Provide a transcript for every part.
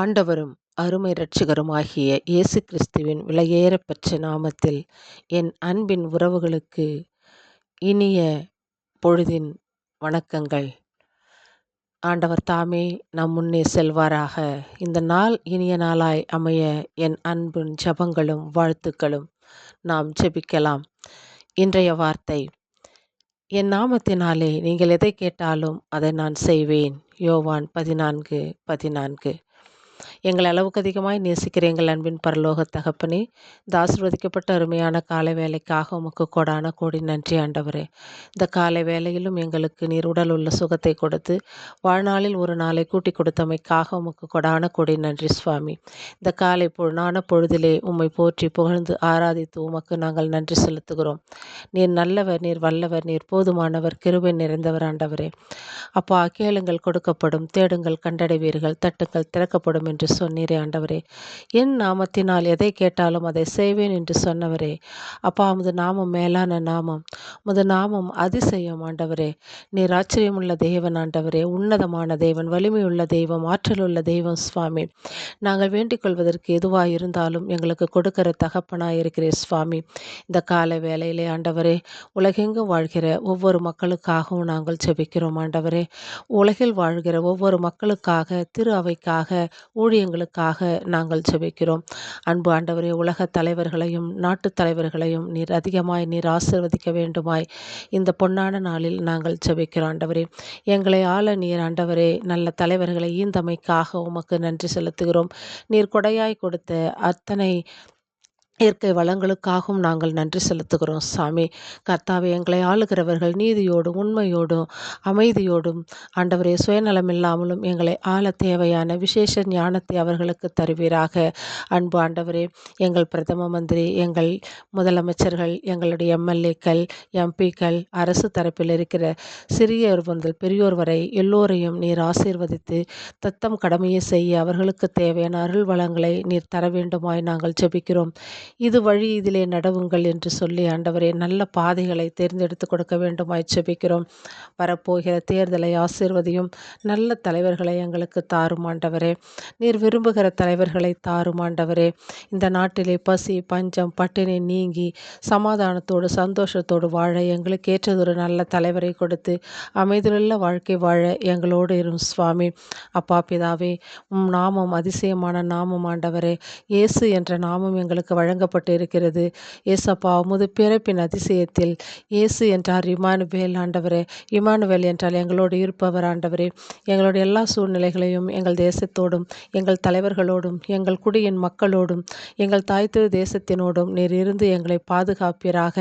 ஆண்டவரும் அருமை இரட்சகருமாகிய இயேசு கிறிஸ்துவின் விலையேறப்பெற்ற நாமத்தில் என் அன்பின் உறவுகளுக்கு இனிய பொழுதின் வணக்கங்கள். ஆண்டவர் தாமே நம் முன்னே செல்வாராக. இந்த நாள் இனிய நாளாய் அமைய என் அன்பின் ஜபங்களும் வாழ்த்துக்களும் நாம் ஜெபிக்கலாம். இன்றைய வார்த்தை என் நாமத்தினாலே நீங்கள் எதை கேட்டாலும் அதை நான் செய்வேன். யோவான் பதினான்கு பதினான்கு. எங்கள் அளவுக்கு அதிகமாய் நேசிக்கிற எங்கள் அன்பின் பரலோக தகப்பனே இந்த ஆசிர்வதிக்கப்பட்ட அருமையான காலை வேலைக்காக உமக்கு கொடான கோடி நன்றி ஆண்டவரே. இந்த காலை வேலையிலும் எங்களுக்கு நீர் உடல் உள்ள சுகத்தை கொடுத்து வாழ்நாளில் ஒரு நாளை கூட்டி கொடுத்தமைக்காக உமக்கு கொடான கோடி நன்றி சுவாமி. இந்த காலை பொழுனான பொழுதிலே உம்மை போற்றி புகழ்ந்து ஆராதித்து உமக்கு நாங்கள் நன்றி செலுத்துகிறோம். நீர் நல்லவர் நீர் வல்லவர் நீர் போதுமானவர் கிருபை நிறைந்தவர் ஆண்டவரே. அப்பா கேளுங்கள் கொடுக்கப்படும் தேடுங்கள் கண்டடைவீர்கள் தட்டுங்கள் திறக்கப்படும் என்று சொன்னீரே ஆண்டவரே. என் நாமத்தினால் எதை கேட்டாலும் அதை செய்வேன் என்று சொன்னவரே. அப்பா முது நாமம் மேலான நாமம். முது நாமம் அதிசயம் ஆண்டவரே. நீர் ஆச்சரியமுள்ள தேவன் ஆண்டவரே. உன்னதமான தேவன் வலிமையுள்ள தெய்வம் ஆற்றல் உள்ள தெய்வம் சுவாமி. நாங்கள் வேண்டிக் கொள்வதற்கு எதுவாக இருந்தாலும் எங்களுக்கு கொடுக்கிற தகப்பனாக இருக்கிறேன் சுவாமி. இந்த கால வேலையிலே ஆண்டவரே உலகெங்கும் வாழ்கிற ஒவ்வொரு மக்களுக்காகவும் நாங்கள் செபிக்கிறோம் ஆண்டவரே. உலகில் வாழ்கிற ஒவ்வொரு மக்களுக்காக திரு அவைக்காக ஊழியங்களுக்காக நாங்கள் ஜெபிக்கிறோம். அன்பு ஆண்டவரே உலக தலைவர்களையும் நாட்டு தலைவர்களையும் நீர் அதிகமாய் நீர் ஆசிர்வதிக்க வேண்டுமாய் இந்த பொன்னான நாளில் நாங்கள் ஜெபிக்கிறோம் ஆண்டவரே. எங்களை ஆள நீர் ஆண்டவரே நல்ல தலைவர்களை ஈந்தமைக்காக உமக்கு நன்றி செலுத்துகிறோம். நீர் கொடையாய் கொடுத்த அத்தனை இயற்கை வளங்களுக்காகவும் நாங்கள் நன்றி செலுத்துகிறோம் சாமி. கர்த்தாவை எங்களை ஆளுகிறவர்கள் நீதியோடும் உண்மையோடும் அமைதியோடும் ஆண்டவரே சுயநலம் இல்லாமலும் எங்களை ஆள தேவையான விசேஷ ஞானத்தை அவர்களுக்கு தருவீராக. அன்பு ஆண்டவரே எங்கள் பிரதம மந்திரி எங்கள் முதலமைச்சர்கள் எங்களுடைய எம்எல்ஏக்கள் எம்பிக்கள் அரசு தரப்பில் இருக்கிற சிறியோர் முதல் பெரியோர் வரை எல்லோரையும் நீர் ஆசீர்வதித்து தத்தம் கடமையை செய்ய அவர்களுக்கு தேவையான அருள் வளங்களை நீர் தர வேண்டுமாய் நாங்கள் ஜெபிக்கிறோம். இது வழி இதிலே நடவுங்கள் என்று சொல்லி ஆண்டவரே நல்ல பாதைகளை தேர்ந்தெடுத்து கொடுக்க வேண்டுமாய் ஜெபிக்கிறோம் வரப்போகிற தேர்தலை ஆசீர்வதியும் நல்ல தலைவர்களை எங்களுக்கு தாரும் ஆண்டவரே. நீர் விரும்புகிற தலைவர்களை தாரும் ஆண்டவரே. இந்த நாட்டிலே பசி பஞ்சம் பட்டினி நீங்கி சமாதானத்தோடு சந்தோஷத்தோடு வாழ எங்களுக்கு ஏற்றதொரு நல்ல தலைவரை கொடுத்து அமைதியுள்ள வாழ்க்கை வாழ எங்களோடு இரும் சுவாமி. அப்பா பிதாவே உம் நாமம் அதிசயமான நாமம் ஆண்டவரே. இயேசு என்ற நாமம் எங்களுக்கு வழங்க இருக்கிறது ஏசப்பா உமது பிறப்பின் அதிசயத்தில் இயேசு என்றார் இமானுவேல் ஆண்டவரே இமானுவேல் என்றால் எங்களோடு இருப்பவர் ஆண்டவரே. எங்களுடைய எல்லா சூழ்நிலைகளையும் எங்கள் தேசத்தோடும் எங்கள் தலைவர்களோடும் எங்கள் குடியின் மக்களோடும் எங்கள் தாய் திரு தேசத்தினோடும் நீர் இருந்து எங்களை பாதுகாப்பீராக.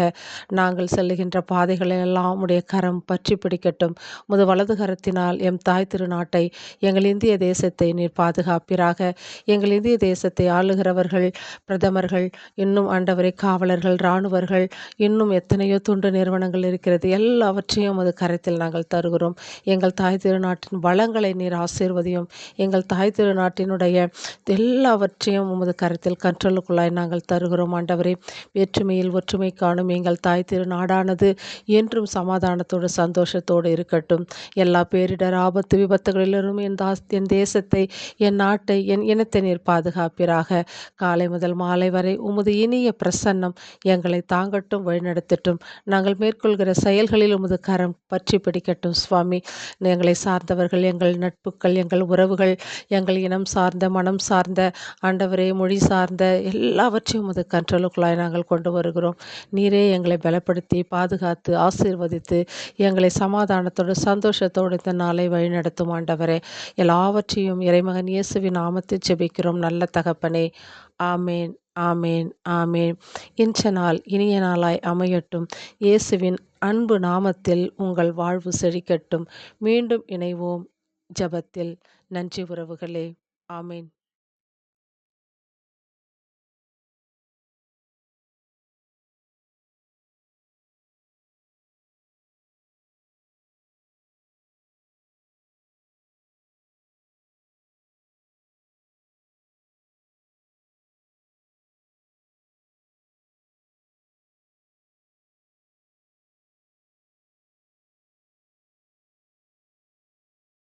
நாங்கள் செல்லுகின்ற பாதைகளை எல்லாம் உடைய கரம் பற்றி பிடிக்கட்டும். முது வலது கரத்தினால் எம் தாய் திருநாட்டை எங்கள் இந்திய தேசத்தை நீர் பாதுகாப்பீராக. எங்கள் இந்திய தேசத்தை ஆளுகிறவர்கள் பிரதமர்கள் இன்னும் ஆண்டவரை காவலர்கள் இராணுவர்கள் இன்னும் எத்தனையோ துண்டு நிறுவனங்கள் இருக்கிறது. எல்லாவற்றையும் அது கரத்தில் நாங்கள் தருகிறோம். எங்கள் தாய் திருநாட்டின் வளங்களை நீர் ஆசீர்வதியும். எங்கள் தாய் திருநாட்டினுடைய எல்லாவற்றையும் உமது கரத்தில் கற்றலுக்குள்ளாய் நாங்கள் தருகிறோம். ஆண்டவரே வேற்றுமையில் ஒற்றுமை காணும் எங்கள் தாய் திருநாடானது என்றும் சமாதானத்தோடு சந்தோஷத்தோடு இருக்கட்டும். எல்லா பேரிடர் ஆபத்து விபத்துகளிலும் என் தாஸ் என் தேசத்தை என் நாட்டை என் இனத்தை நீர் பாதுகாப்பீராக. காலை முதல் மாலை வரை உமது இனிய பிரசன்னம் எங்களை தாங்கட்டும் வழிநடத்தட்டும். நாங்கள் மேற்கொள்கிற செயல்களில் உமது கரம் பற்றி பிடிக்கட்டும் சுவாமி. எங்களை சார்ந்தவர்கள் எங்கள் நட்புகள் எங்கள் உறவுகள் எங்கள் இனம் சார்ந்த மனம் சார்ந்த ஆண்டவரே மொழி சார்ந்த எல்லாவற்றையும் உமது கண்ட்ரோலுக்குள்ளாய் நாங்கள் கொண்டு வருகிறோம். நீரே எங்களை பலப்படுத்தி பாதுகாத்து ஆசீர்வதித்து எங்களை சமாதானத்தோடு சந்தோஷத்தோடு இந்த நாளை வழிநடத்தும் ஆண்டவரே. எல்லாவற்றையும் இறைமகன் இயேசுவின் நாமத்தில் செபிக்கிறோம் நல்ல தகப்பனே. ஆமேன். ஆமேன் ஆமேன். இன்ற நாள் இனிய நாளாய் அமையட்டும். இயேசுவின் அன்பு நாமத்தில் உங்கள் வாழ்வு செழிக்கட்டும். மீண்டும் இணைவோம் ஜபத்தில். நன்றி உறவுகளே. ஆமேன்.